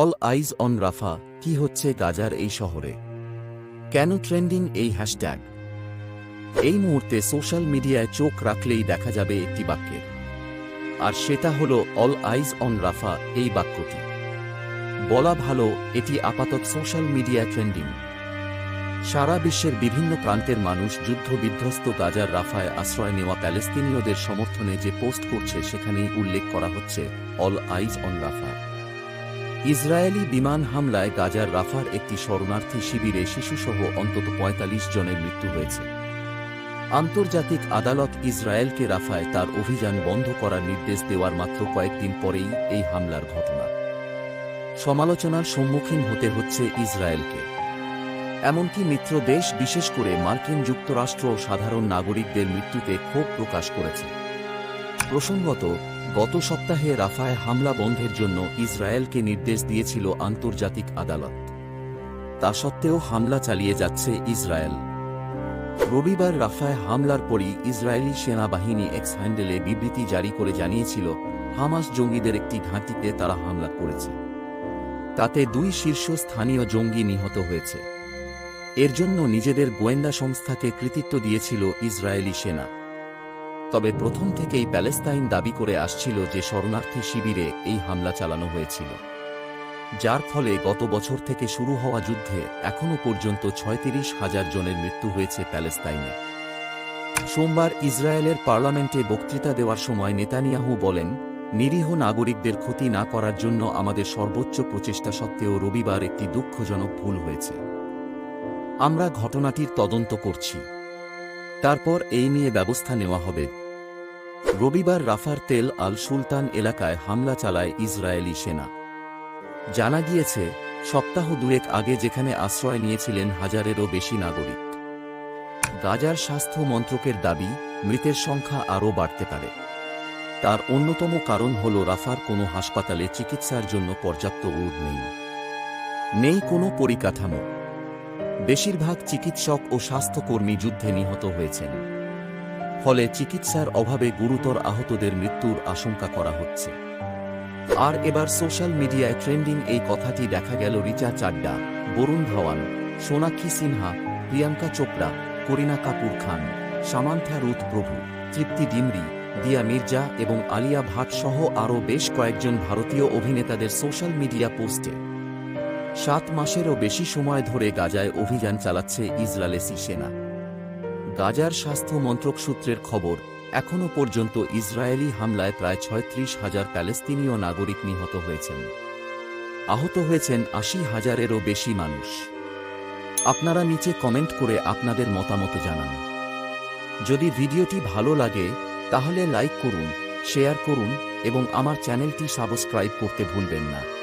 All eyes on রাফা কি হচ্ছে গাজার এই শহরে? কেন ট্রেন্ডিং এই হ্যাশট্যাগ এই মুহূর্তে সোশ্যাল মিডিয়ায় চোখ রাখলেই দেখা যাবে একটি বাক্যের। আর সেটা হলো অল আইজ অন রাফা এই বাক্যটি। বলা ভালো, এটি আপাতত সোশ্যাল মিডিয়া ট্রেন্ডিং সারা বিশ্বের বিভিন্ন প্রান্তের মানুষ যুদ্ধ বিধ্বস্ত গাজার রাফায় আশ্রয় নেওয়া প্যালেস্তিনীয়দের সমর্থনে যে পোস্ট করছে, সেখানেই উল্লেখ করা হচ্ছে all eyes on Rafah Israeli বিমান হামলায় গাজার রাফার একটি শরণার্থী শিবিরে শিশুসহ অন্তত পঁয়তাল্লিশ জনের মৃত্যু হয়েছে। আন্তর্জাতিক আদালত ইসরায়েলকে রাফায় তার অভিযান বন্ধ করার নির্দেশ দেওয়ার মাত্র কয়েকদিন পরেই এই হামলার ঘটনা। সমালোচনার সম্মুখীন হতে হচ্ছে ইসরায়েলকে। এমনকি মিত্র দেশ বিশেষ করে মার্কিন যুক্তরাষ্ট্র সাধারণ নাগরিকদের মৃত্যুতে ক্ষোভ প্রকাশ করেছে। প্রসঙ্গত গত সপ্তাহে রাফায় হামলা বন্ধের জন্য ইসরায়েলকে নির্দেশ দিয়েছিল আন্তর্জাতিক আদালত। তা সত্ত্বেও হামলা চালিয়ে যাচ্ছে ইসরায়েল। রবিবার রাফায় হামলার পরই ইসরায়েলি সেনাবাহিনী এক্স হ্যান্ডেলে বিবৃতি জারি করে জানিয়েছিল, হামাস জঙ্গিদের একটি ঘাঁটিতে তারা হামলা করেছে। তাতে দুই শীর্ষস্থানীয় জঙ্গি নিহত হয়েছে। এর জন্য নিজেদের গোয়েন্দা সংস্থাকে কৃতিত্ব দিয়েছিল ইসরায়েলি সেনা। তবে প্রথম থেকেই প্যালেস্তাইন দাবি করে আসছিল যে শরণার্থী শিবিরে এই হামলা চালানো হয়েছিল। যার ফলে গত বছর থেকে শুরু হওয়া যুদ্ধে এখনও পর্যন্ত ছয়ত্রিশ হাজার জনের মৃত্যু হয়েছে প্যালেস্তাইনে। সোমবার ইসরায়েলের পার্লামেন্টে বক্তৃতা দেওয়ার সময় নেতানিয়াহু বলেন, নিরীহ নাগরিকদের ক্ষতি না করার জন্য আমাদের সর্বোচ্চ প্রচেষ্টা সত্ত্বেও রবিবার একটি দুঃখজনক ভুল হয়েছে। আমরা ঘটনাটির তদন্ত করছি। তারপর এই নিয়ে ব্যবস্থা নেওয়া হবে। রবিবার রাফার তেল আল সুলতান এলাকায় হামলা চালায় ইসরায়েলি সেনা। জানা গিয়েছে, সপ্তাহ দুয়েক আগে যেখানে আশ্রয় নিয়েছিলেন হাজারেরও বেশি নাগরিক। গাজার স্বাস্থ্য মন্ত্রকের দাবি, মৃতের সংখ্যা আরও বাড়তে পারে। তার অন্যতম কারণ হল রাফার কোনো হাসপাতালে চিকিৎসার জন্য পর্যাপ্ত উড নেই। নেই কোনো পরিকাঠামো। বেশিরভাগ চিকিৎসক ও স্বাস্থ্যকর্মী যুদ্ধে নিহত হয়েছেন। ফলে চিকিৎসার অভাবে গুরুতর আহতদের মৃত্যুর আশঙ্কা করা হচ্ছে। আর এবার সোশ্যাল মিডিয়ায় ট্রেন্ডিং এই কথাটি দেখা গেল রিচা চাড্ডা, বরুণ ধাওয়ান, সোনাক্ষী সিনহা, প্রিয়াঙ্কা চোপড়া, করিনা কাপুর খান, সামান্থা রুথ প্রভু, তৃপ্তি ডিমরি, দিয়া মির্জা এবং আলিয়া ভাট সহ আরও বেশ কয়েকজন ভারতীয় অভিনেতাদের সোশ্যাল মিডিয়া পোস্টে সাত মাসেরও বেশি সময় ধরে গাজায় অভিযান চালাচ্ছে ইসরায়েলি সেনা। গাজার স্বাস্থ্য মন্ত্রক সূত্রের খবর, এখনও পর্যন্ত ইসরায়েলি হামলায় প্রায় ছয়ত্রিশ হাজার প্যালেস্তিনীয় নাগরিক নিহত হয়েছেন। আহত হয়েছেন আশি হাজারেরও বেশি মানুষ। আপনারা নিচে কমেন্ট করে আপনাদের মতামত জানান। যদি ভিডিওটি ভালো লাগে, তাহলে লাইক করুন, শেয়ার করুন এবং আমার চ্যানেলটি সাবস্ক্রাইব করতে ভুলবেন না।